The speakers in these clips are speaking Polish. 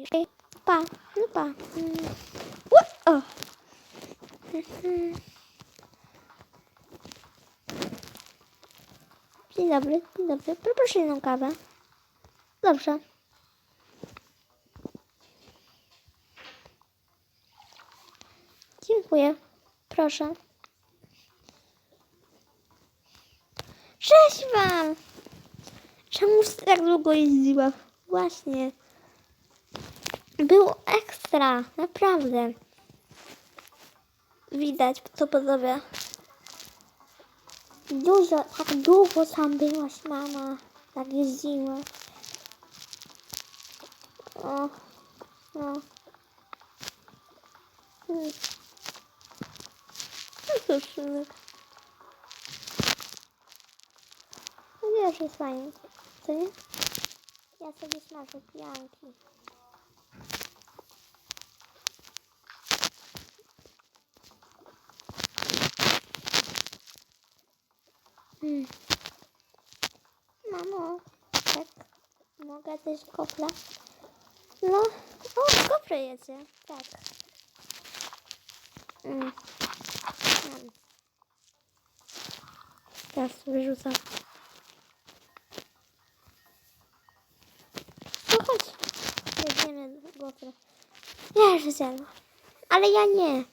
Ej, Pa, no pa. Mm. O. Dzień dobry, dzień dobry. Poproszę jedną kawę. Dobrze. Dziękuję. Proszę. Cześć wam! Czemuż tak długo jeździła? Właśnie. Było ekstra, naprawdę. Widać, to podoba. Dużo, tak długo tam byłaś, mama. Tak jeździła. O, no. Hmm. No cóż. No wiesz, jest fajnie. Co nie? Ja sobie smażę pianki. Hmm. Mamo, tak, mogę też kofla? No, o, kofle jecie, tak. Mm. Teraz wyrzucam. No chodź, weźmiemy gofry. Ja już zjadłam, ale ja nie.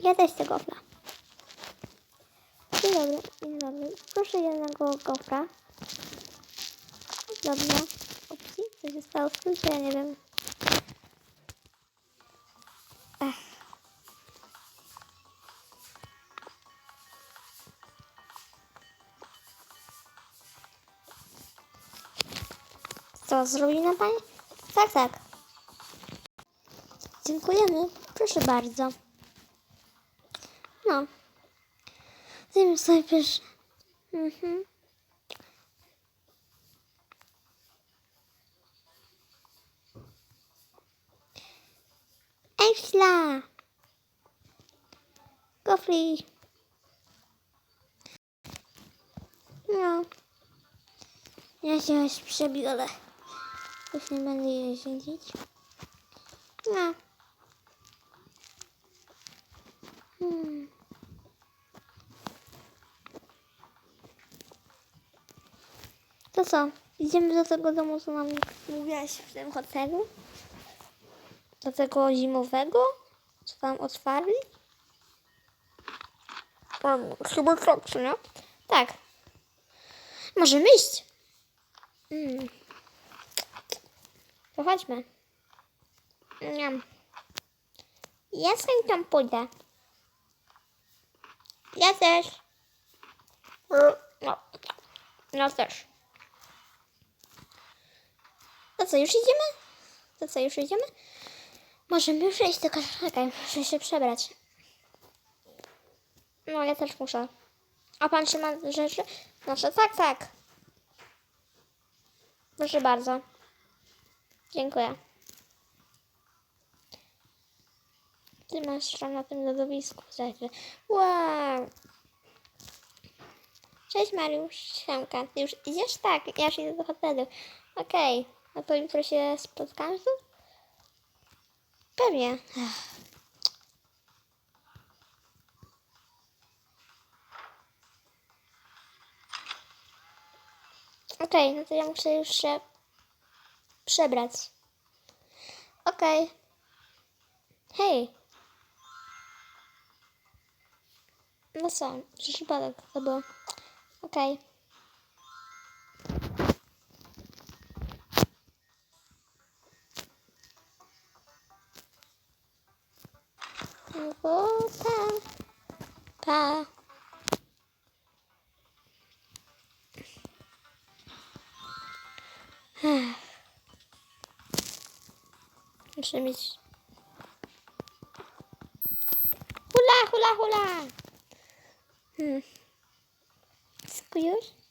Ja też chcę gofra. Dzień dobry, dzień dobry. Proszę jednego gofra. Dobrze. Upsi, co się stało z tym, ja nie wiem. Ech. Co, zrobi na Pani? Tak, tak. Dziękujemy. Proszę bardzo. No. Zajmę sobie pierwszy. Mhm. Ej, szla! Gofri! No. Ja się już przebiorę. Już nie będę jeździć. No. Hmm. To co? Idziemy do tego domu, co nam mówiłaś w tym hotelu? Do tego zimowego? Co tam otwarli? Tam chyba tak, czy nie? Tak. Możemy iść. Mm. To chodźmy. Nie. Ja sam tam pójdę. Ja też. No. No też. To co, już idziemy? To co, już idziemy? Możemy już iść, tylko czekaj, muszę się przebrać. No, ja też muszę. A pan trzyma rzeczy? Znaczy, tak, tak. Proszę bardzo. Dziękuję. Ty masz tam na tym lodowisku rzeczy. Wow. Cześć Mariusz, siemka. Ty już idziesz? Tak, ja już idę do hotelu. Okej, a to jutro się spotkamy tu? Pewnie. Okej, no to ja muszę już się przebrać. Okej. Hej. No co, przypadek to było. Okej. No bo pa. Pa. Ech. Muszę mieć... Hula, hula, hula! Hmm. Wszystko już?